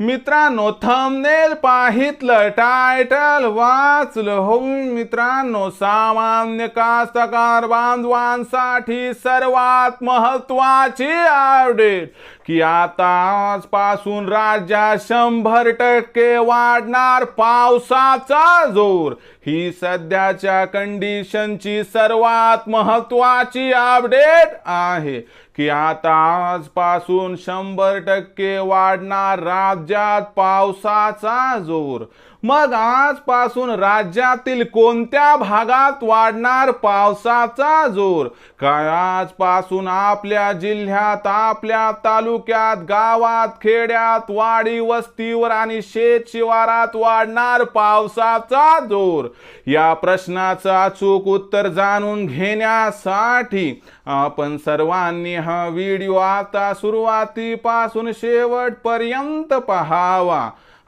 मित्रांनो thumbnail पाहितलं title वाचलं हो मित्रांनो सामान्य कास्तकार बांधवांसाठी सर्वात महत्वाची अपडेट की आता आजपासून राज्यात शंभर टक्के वाढणार पावसाचा जोर. ही सध्याच्या कंडिशनची सर्वात महत्वाची अपडेट आहे. की आता आजपासून शंभर टक्के वाढणार राज्यात पावसाचा जोर. मग आजपासून राज्यातील कोणत्या भागात वाढणार पावसाचा जोर? काय आजपासून आपल्या जिल्ह्यात आपल्या तालुक्यात गावात खेड्यात वाडी वस्तीवर आणि शेत शिवारात वाढणार पावसाचा जोर. या प्रश्नाचं अचूक उत्तर जाणून घेण्यासाठी आपण सर्वांनी हा व्हिडिओ आता सुरुवातीपासून शेवटपर्यंत पहावा.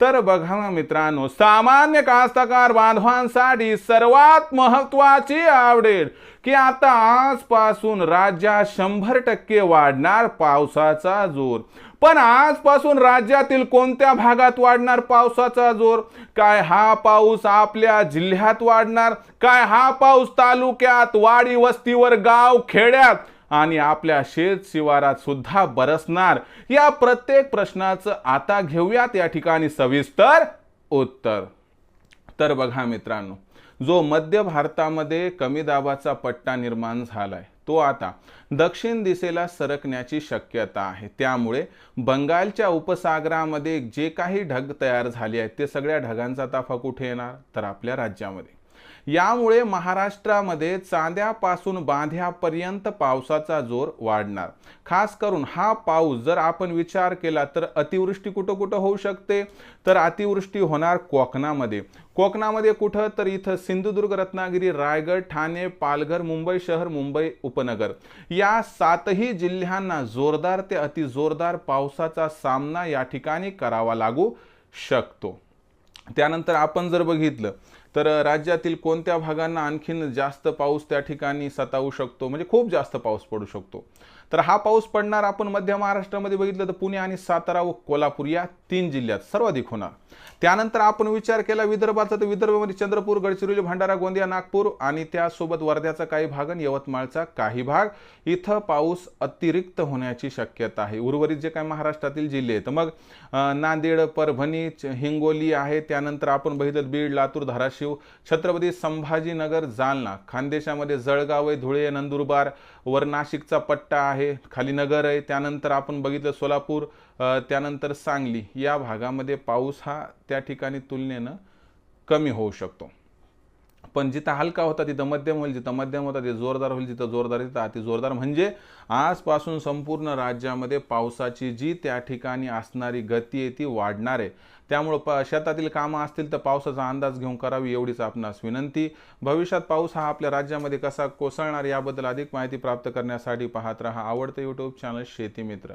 तर बघा ना मित्रांनो सामान्य कास्तकार बांधवांसाठी सर्वात महत्वाची आवडेल की आता आजपासून राज्यात शंभर टक्के वाढणार पावसाचा जोर. पण आजपासून राज्यातील कोणत्या भागात वाढणार पावसाचा जोर? काय हा पाऊस आपल्या जिल्ह्यात वाढणार? काय हा पाऊस तालुक्यात वाडी वस्तीवर गाव खेड्यात? आणि आपल्या शेत शिवारात सुद्धा बरसणार. या प्रत्येक प्रश्नाचं आता घेऊयात या ठिकाणी सविस्तर उत्तर. तर बघा मित्रांनो जो मध्य भारतामध्ये कमी दाबाचा पट्टा निर्माण झालाय तो आता दक्षिण दिशेला सरकण्याची शक्यता आहे. त्यामुळे बंगालच्या उपसागरामध्ये जे काही ढग तयार झाले आहेत ते सगळ्या ढगांचा ताफा कुठे येणार? तर आपल्या राज्यामध्ये. यामुळे महाराष्ट्रामध्ये चांद्यापासून बांध्यापर्यंत पावसाचा जोर वाढणार. खास करून हा पाऊस जर आपण विचार केला तर अतिवृष्टी कुठं कुठं होऊ शकते? तर अतिवृष्टी होणार कोकणामध्ये. कोकणामध्ये कुठं? तर इथं सिंधुदुर्ग रत्नागिरी रायगड ठाणे पालघर मुंबई शहर मुंबई उपनगर. या सातही जिल्ह्यांना जोरदार ते अतिजोरदार पावसाचा सामना या ठिकाणी करावा लागू शकतो. त्यानंतर आपण जर बघितलं तर राज्यातील कोणत्या भागांना आणखीन जास्त पाऊस त्या ठिकाणी सतावू शकतो? म्हणजे खूप जास्त पाऊस पडू शकतो. तर हा पाऊस पडणार आपण मध्य महाराष्ट्रामध्ये बघितलं तर पुणे आणि सातारा व कोल्हापूर या तीन जिल्ह्यात सर्वाधिक होणार. त्यानंतर आपण विचार केला विदर्भाचा तर विदर्भामध्ये चंद्रपूर गडचिरोली भंडारा गोंदिया नागपूर आणि त्यासोबत वर्ध्याचा काही भाग आणि यवतमाळचा काही भाग. इथं पाऊस अतिरिक्त होण्याची शक्यता आहे. उर्वरित जे काही महाराष्ट्रातील जिल्हे आहेत मग नांदेड परभणी हिंगोली आहे. त्यानंतर आपण बघितलं बीड लातूर धाराशिव छत्रपती संभाजीनगर जालना. खानदेशामध्ये जळगाव आहे धुळे नंदुरबार. वर नाशिकचा पट्टा आहे खाली नगर आहे. त्यानंतर आपण बघितलं सोलापूर त्यानंतर सांगली. या भागामध्ये पाऊस हा त्या ठिकाणी तुलनेनं कमी होऊ शकतो. पण जिथं हलका होता तिथं मध्यम होईल जिथं मध्यम होता तिथं जोरदार होईल जिथं जोरदार तिथं अति जोरदार. म्हणजे आजपासून संपूर्ण राज्यामध्ये पावसाची जी त्या ठिकाणी असणारी गती आहे ती वाढणार आहे. त्यामुळं प शेतातील कामं असतील तर पावसाचा अंदाज घेऊन करावी एवढीच आपणास विनंती. भविष्यात पाऊस हा आपल्या राज्यामध्ये कसा कोसळणार याबद्दल अधिक माहिती प्राप्त करण्यासाठी पाहत रहा आवडतं यूट्यूब चॅनल शेती मित्र.